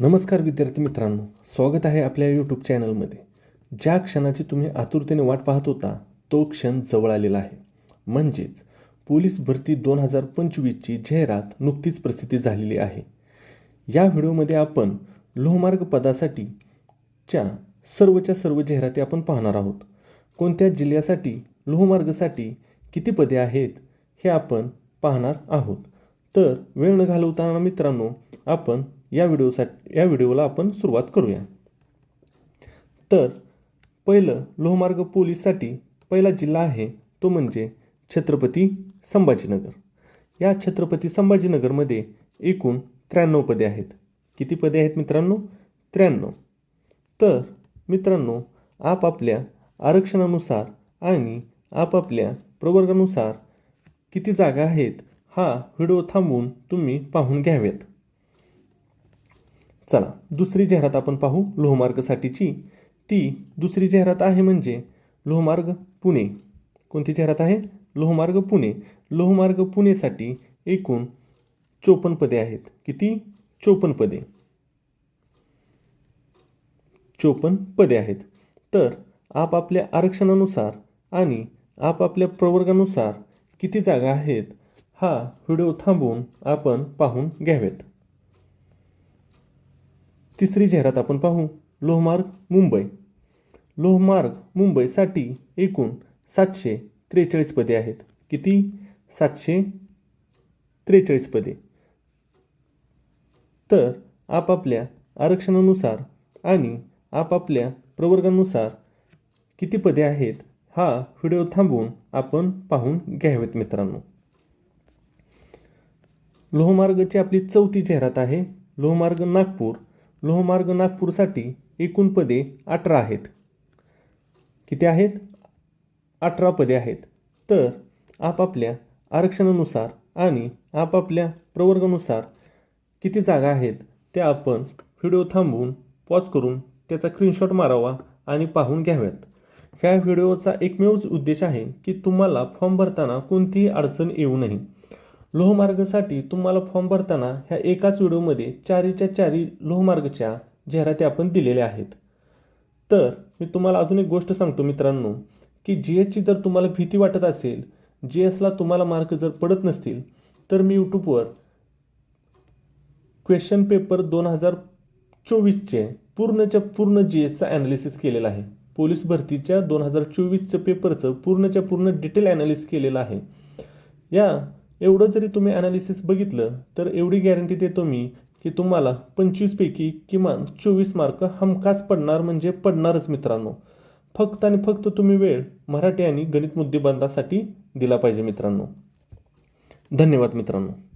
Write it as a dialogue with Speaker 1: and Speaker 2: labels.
Speaker 1: नमस्कार विद्यार्थी मित्रांनो स्वागत आहे आपल्या यूट्यूब चॅनलमध्ये ज्या क्षणाची तुम्ही आतुरतेने वाट पाहत होता तो क्षण जवळ आलेला आहे. म्हणजेच पोलीस भरती दोन हजार पंचवीसची जाहिरात नुकतीच प्रसिद्धी झालेली आहे. या व्हिडिओमध्ये आपण लोहमार्ग पदासाठी च्या सर्वच्या सर्व जाहिराती आपण पाहणार आहोत. कोणत्या जिल्ह्यासाठी लोहमार्गसाठी किती पदे आहेत हे आपण पाहणार आहोत. तर वेळ न घालवताना मित्रांनो आपण या व्हिडिओसाठी या व्हिडिओला आपण सुरुवात करूया. तर पहिलं लोहमार्ग पोलीससाठी पहिला जिल्हा आहे तो म्हणजे छत्रपती संभाजीनगर. या छत्रपती संभाजीनगरमध्ये एकूण त्र्याण्णव पदे आहेत. किती पदे आहेत मित्रांनो? त्र्याण्णव. तर मित्रांनो आपापल्या आरक्षणानुसार आणि आपापल्या प्रवर्गानुसार किती जागा आहेत हा व्हिडिओ थांबवून तुम्ही पाहून घ्याव्यात चला दुसरी जाहिरात आपण पाहू लोहमार्गसाठीची. ती दुसरी जाहिरात आहे म्हणजे लोहमार्ग पुणे. कोणती जाहिरात आहे? लोहमार्ग पुणे. लोहमार्ग पुणेसाठी एकूण चोपन्न पदे आहेत. किती? चोपन्न पदे. चोपन्न पदे आहेत. तर आपापल्या आरक्षणानुसार आणि आपापल्या प्रवर्गानुसार किती जागा आहेत हा व्हिडिओ थांबवून आपण पाहून घ्यावेत. तिसरी जाहिरात आपण पाहू. लोहमार्ग मुंबई. लोहमार्ग मुंबईसाठी एकूण सातशे त्रेचाळीस पदे आहेत. किती? सातशे त्रेचाळीस पदे. तर आपापल्या आरक्षणानुसार आणि आपापल्या प्रवर्गानुसार किती पदे आहेत हा व्हिडिओ थांबवून आपण पाहून घ्यावेत मित्रांनो. लोहमार्गची आपली चौथी जाहिरात आहे. लोहमार्ग नागपूर लोहमार्ग नागपूरसाठी एकूण पदे अठरा आहेत. किती आहेत? अठरा पदे आहेत. तर आपापल्या आरक्षणानुसार आणि आपापल्या प्रवर्गानुसार किती जागा आहेत त्या आपण व्हिडिओ थांबवून पॉज करून त्याचा स्क्रीनशॉट मारावा आणि पाहून घ्याव्यात. ह्या व्हिडिओचा एकमेव उद्देश आहे की तुम्हाला फॉर्म भरताना कोणतीही अडचण येऊ नये. लोहमार्गासाठी तुम्हाला फॉर्म भरताना ह्या एकाच व्हिडिओमध्ये चारीच्या चारी लोहमार्गच्या जाहिराती आपण दिलेल्या आहेत. तर मी तुम्हाला अजून एक गोष्ट सांगतो मित्रांनो की जी एसची जर तुम्हाला भीती वाटत असेल जी एसला तुम्हाला मार्क जर पडत नसतील तर मी यूट्यूबवर क्वेश्चन पेपर दोन हजार चोवीसचे पूर्णच्या पूर्ण जी एसचा ॲनालिसिस केलेला आहे. पोलीस भरतीच्या दोन हजार चोवीसचं पेपरचं पूर्णच्या पूर्ण डिटेल ॲनालिसिस केलेलं आहे. या एवढं जरी तुम्ही ॲनालिसिस बघितलं तर एवढी गॅरंटी देतो मी की तुम्हाला पंचवीसपैकी किमान चोवीस मार्क हमखास पडणार म्हणजे पडणारच मित्रांनो. फक्त आणि फक्त तुम्ही वेळ मराठी आणि गणित मुद्देबंधासाठी दिला पाहिजे मित्रांनो. धन्यवाद मित्रांनो.